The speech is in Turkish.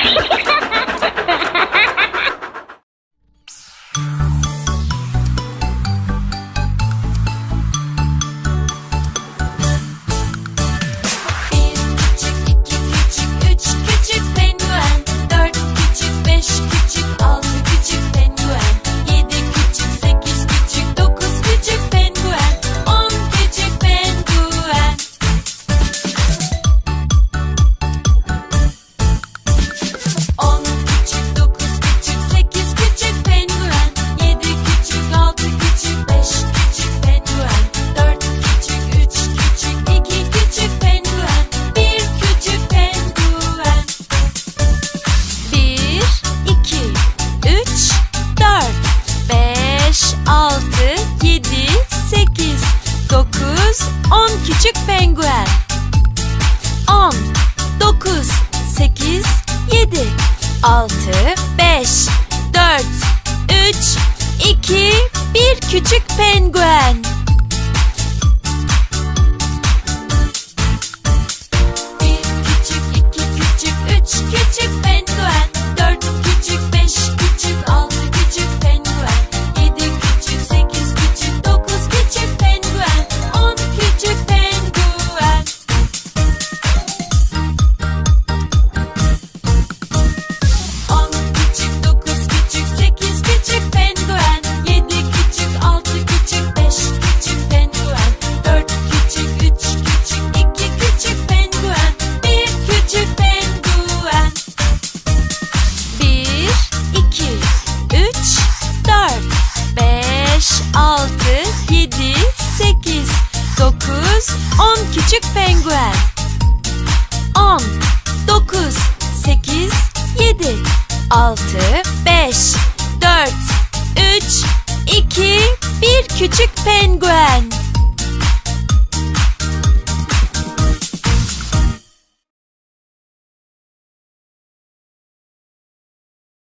Ha ha ha! 7 6 5 4 3 2 1 Küçük Penguin yedi, sekiz, dokuz, on küçük penguen. On, dokuz, sekiz, yedi, altı, beş, dört, üç, iki, bir küçük penguen.